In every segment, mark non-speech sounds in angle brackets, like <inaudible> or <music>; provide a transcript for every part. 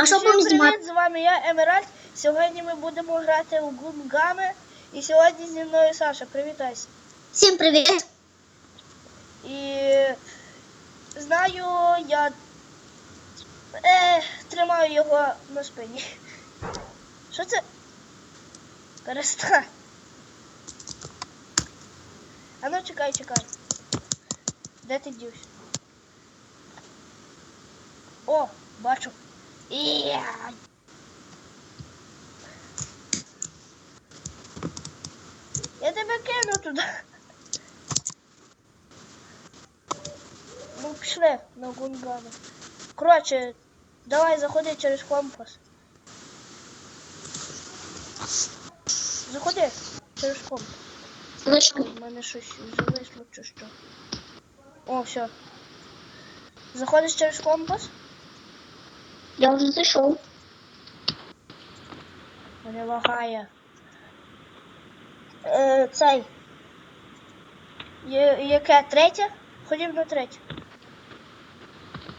А що будемо знімати? привіт, з вами я, Емеральд. Сьогодні ми будемо грати у Гунгами. І сьогодні зі мною Саша, привітайся. Всім привіт! І знаю, я е, тримаю його на спині. Що це? Перестань. А ну чекай, чекай. Де ти дівся? О, бачу. Я тебе кину туди. Ну, пішли на гунгами. Коротше, давай заходи через компас. Заходи через компас. Лишку. У мене щось зависло чи що. О, все. Заходиш через компас? Я вже зайшов. Мене лагає. Е, цей. Є, яке третє? Ходім на третє.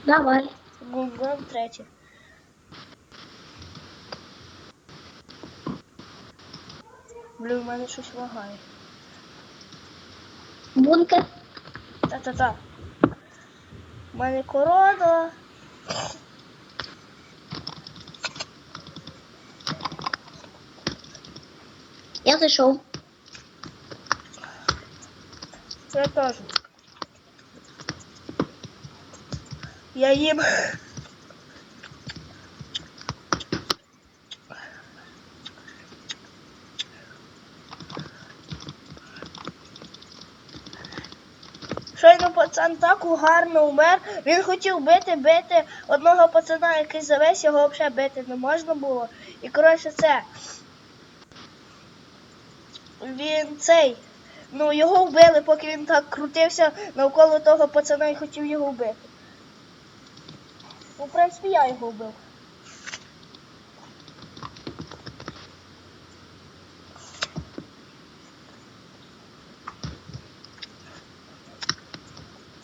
Давай. Гунгам третє. Блін, у мене щось лагає. Бункер. Та-та-та. У мене корона. Я зайшов. Я теж. Я їм. Щойно пацан так гарно умер. Він хотів бити, бити одного пацана, який завесь, його взагалі бити не можна було. І коротше це. Він цей. Ну, його вбили, поки він так крутився навколо того пацана і хотів його вбити. Ну, в принципі, я його вбив.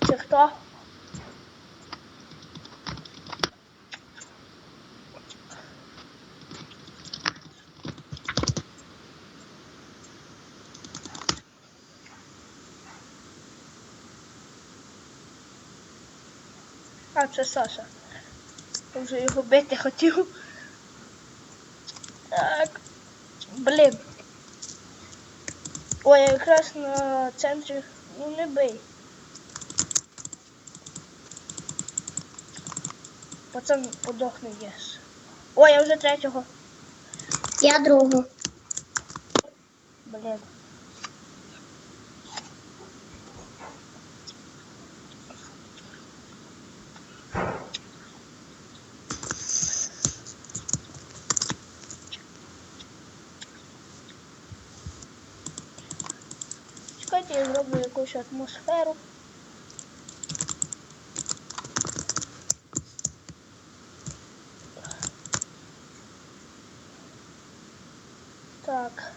Це хто? А, це Саша. Я вже його бити хотів. Так. Блін. Ой, я якраз на центрі. Ну не бий. Пацан подохне єс. Ой, я вже третього. Я другу. Блін. Чекайте, я зроблю якусь атмосферу. Так.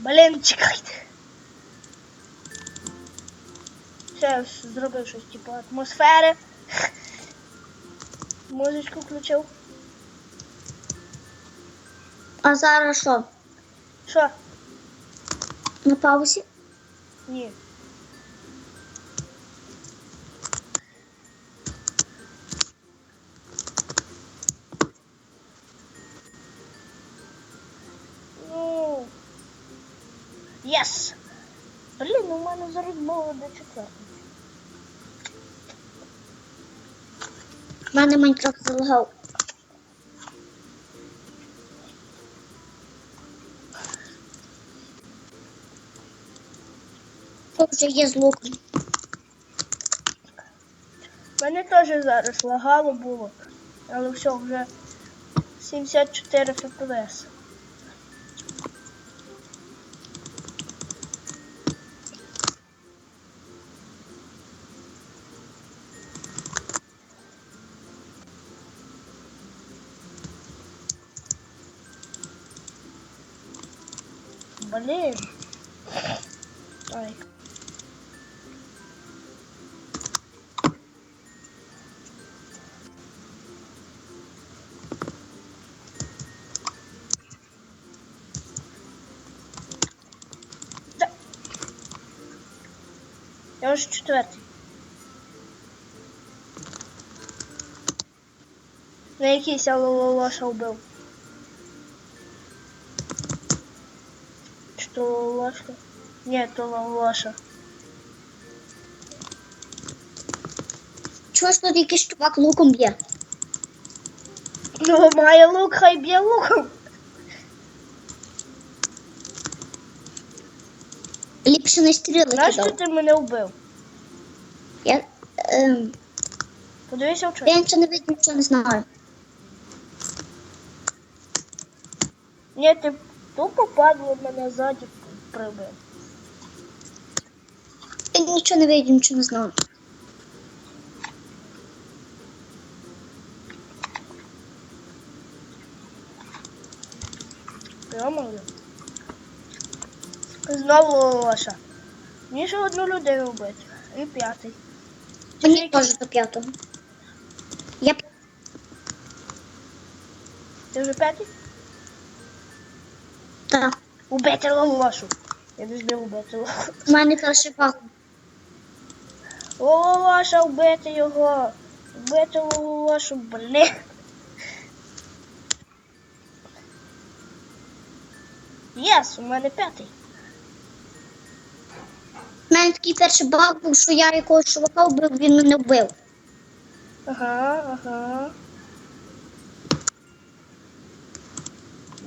Блін, чекайте. Ще зробив щось типу атмосфери. Музичку включив. А зараз що? Що? На паузі? Ні. Ну. Єс! Блін, у мене зараз мова до четвертої. У мене Майнкрафт залагав. Це вже є з луком. Мене теж зараз лагало було, але все, вже 74 FPS. Блін. Ай. Да. Я вже четвертий. На якийсь я лоша вбив. Что лошка? Нет, то лоша. Чого ж тут якийсь чувак луком б'є? Ну, має лук, хай б'є луком. Ліпше не стріли Нащо кидав. ти мене вбив? Я, ем, Подивися в я чому. нічого не видно, нічого не знаю. Ні, ти тупо падло мене ззаді прибив. Я нічого не видно, нічого не знаю. Йо-моє. Знову лоша. Мені ще одну людину вбити. І п'ятий. Мені теж до п'ятого. Я Ти вже п'ятий? Так. Убити лошу. Я не збив убити лошу. У мене перший баг. Лоша, вбити його. Вбити лошу, блін. Єс, у мене п'ятий. У мене такий перший баг був, що я якогось чувака вбив, він мене вбив. Ага, ага.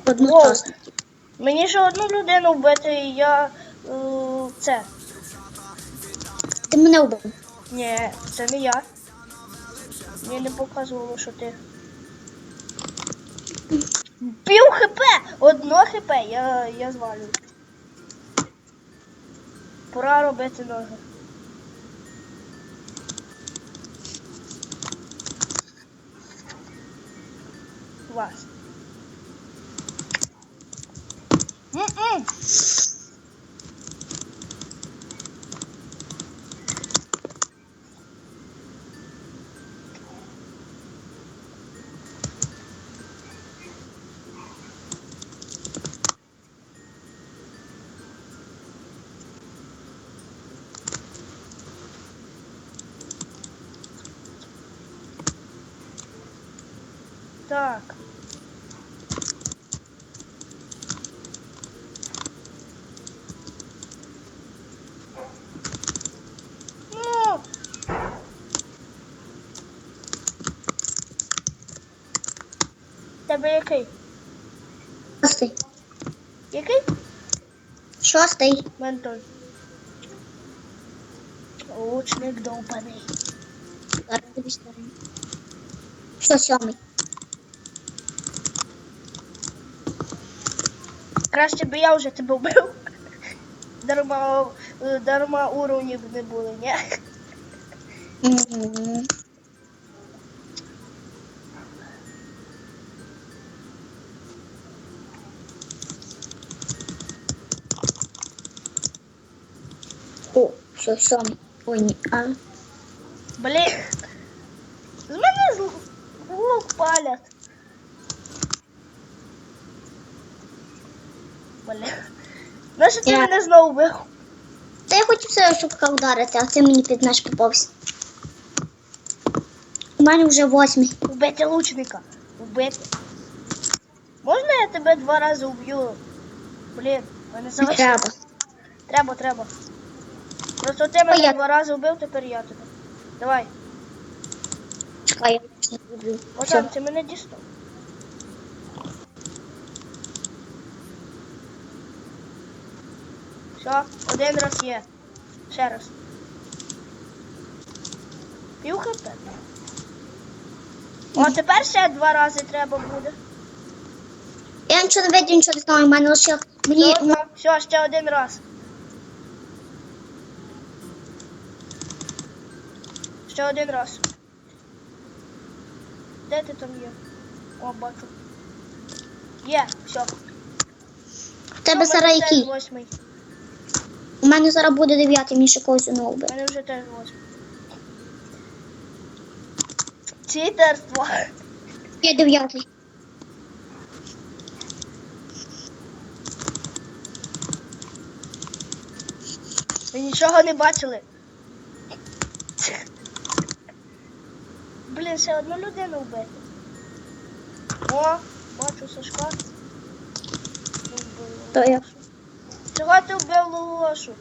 Одночасно. Мені ще одну людину вбити, і я е, це. Ти мене вбив. Ні, це не я. Мені не показувало, що ти. Пів хп! Одно хп, я, я звалю. Пора робити ноги. Вас. Так. Ну. Тебе який? Шостий. Який? Шостий. Ментоль. Лучник довбаний. Що сьомий? Краще би я вже тебе вбив. <laughs> Дарма, е, дарма уровнів не було, ні? О, все, сьомий. Ой, ні, а. Блін. З мене лук палять. Блін. Нащо ти Я- мене знову вбив? Та я хотів себе шубка вдарити, а ти мені під наш попався. У мене вже восьмий. Вбити лучника. Вбити. Можна я тебе два рази вб'ю? Блін, мене Не треба. Треба, треба. Просто ти мене я- два рази вбив, тепер я тебе. Давай. Чекай, я не люблю. Все. ти мене дістав. Все, один раз є. Ще раз. Пів хп. О, тепер ще два рази треба буде. Я нічого не видів, нічого не знаю. У мене лише мені. Все, все, все, ще один раз. Ще один раз. Де ти там є? О, бачу. Є, все. тебе зараз який? Восьмий. Мене зараз буде дев'ятий, мені ще когось У вбив. мене вже теж восьмий. Читерство. Я дев'ятий. Ви нічого не бачили. Блін, ще одну людину вбити. О, бачу Сашка. То я. Чого ти вбив Лолошу?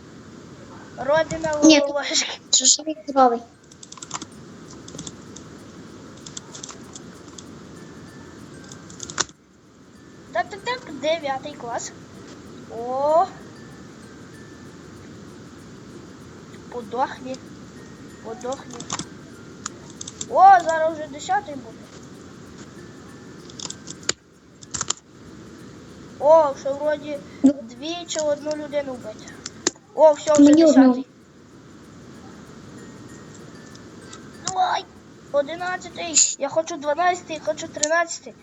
Родина Ні. Лолошки. Що ж він здоровий? Так, так, так, дев'ятий клас. О. Подохні. Подохні. О, зараз вже десятий буде. О, що вроді дві чи одну людину вбити. О, все, вже Мені десятий. Давай! Одинадцятий. Я хочу дванадцятий, хочу тринадцятий.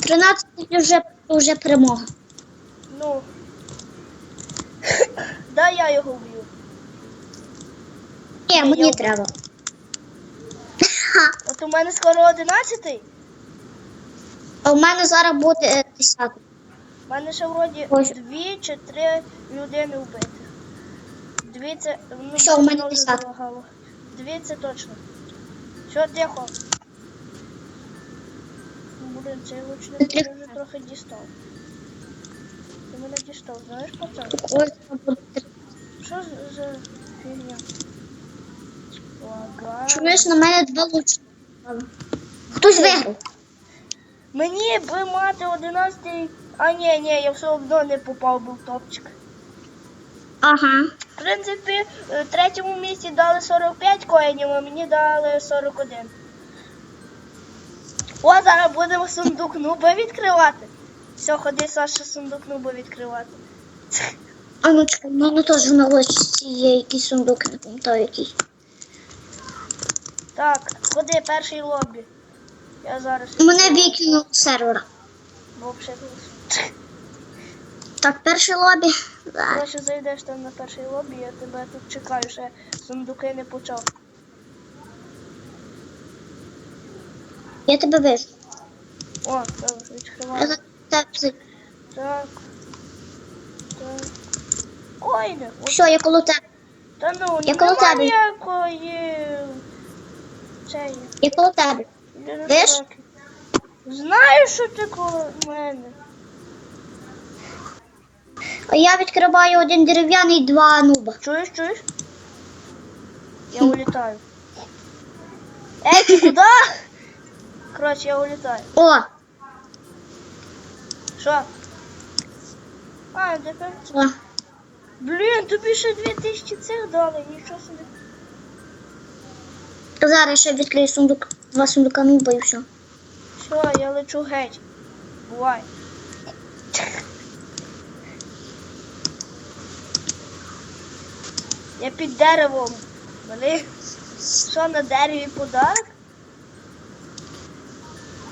Тринадцятий вже, вже перемога. Ну. Дай я його вб'ю. Ні, мені вбив. треба. От у мене скоро одинадцятий. А у мене зараз буде е, десятий. У мене ще вроді Ой. дві чи три людини вбити. Дві це. Ну, Що, у мене воно залагало. Дві це точно. Що, тихо. Блін, цей лучник мене вже трохи дістав. Ти мене дістав, знаєш, пацан? Ось буде. Що з- за фігня? Чуєш, на мене два лучника. Хтось виграв. Мені би мати 11. А ні, ні, я все одно не попав був топчик. Ага. В принципі, е, третьому місці дали 45 коїнів, а мені дали 41. О, зараз будемо сундук нуба відкривати. Все, ходи, Саша, сундук нуба відкривати. А ну чекай, в мене теж на лочці є якийсь сундук, не пам'ятаю який. Так, ходи, перший лобі. Я зараз. Мене сервера. Вообще. Так, перший лобі. Да. Краще зайдеш там на перший лобі, я тебе тут чекаю, ще сундуки не почав. Я тебе вижу. О, Я відкриваю. тебе. Так. Так. Коїни. От Все, я коло тебе. Та ну, Я коло тебе. ніякої. Це. Я коло тебе. Широке. Знаю, що ти коло мене. А я відкриваю один дерев'яний, два нуба. Чуєш, чуєш? Я улітаю. Ей, ти куди? Коротше, я улітаю. О, Що? А, тепер. о. Блін, тобі ще 2000 цих дали, нічого собі. Зараз ще відкрию сундук. Два сундука нуба і все. Все, я лечу геть. Бувай. Я під деревом. Блін. Що на дереві подарок?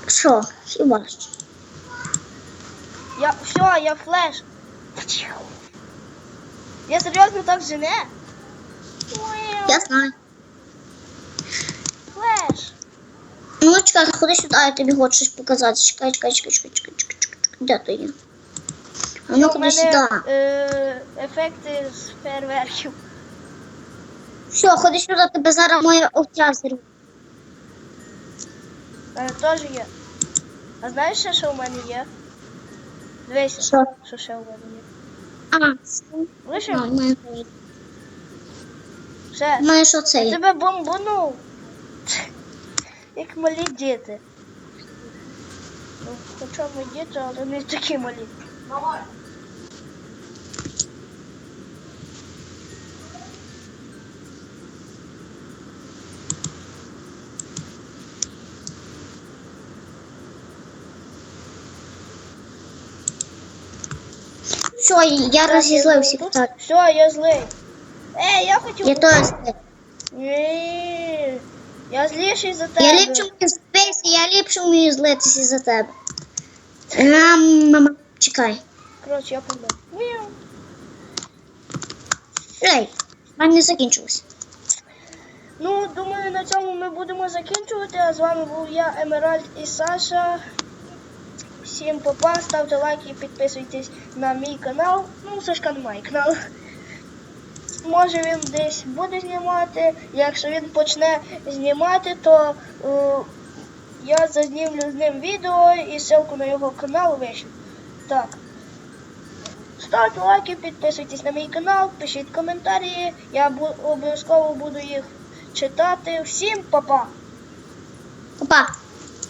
Що? Хіба? Я. Все, я флеш. Я серйозно так жене? Я знаю. Флеш. Ну, чекай, ходи сюди, я тобі хочу щось показати. Чекай, чекай, чекай, чекай, чекай, чекай, чекай, чекай. Де ти є? А ну ходи сюди. е, ефекти з фейерверків. Все, ходи сюди, тебе зараз моя овця зірве. Мене теж є. А знаєш ще, що у мене є? Дивися, Що? що ще у мене є. А, Лише? а, мене- Ще. Знаєш, що це Я тебе бомбанув. Як малі діти. Ну, хоча ми діти, але не такі малі. Все, я розізлив всіх. Так, Все, я злий. Ей, я хотів. я теж злий. Ні. Я зліший за тебе. Я ліпше вмію злитися, я ліпше вмію злитися за тебе. Ем, мама, чекай. Коротше, я помер. Ей, в мене не закінчилось. Ну, думаю, на цьому ми будемо закінчувати. А з вами був я, Емеральд і Саша. Всім попа, ставте лайки, підписуйтесь на мій канал. Ну, Сашка немає каналу. Може він десь буде знімати. Якщо він почне знімати, то е, я зазнімлю з ним відео і ссылку на його канал вишлю. Так. Ставте лайки, підписуйтесь на мій канал, пишіть коментарі. Я бу- обов'язково буду їх читати. Всім па-па! Опа.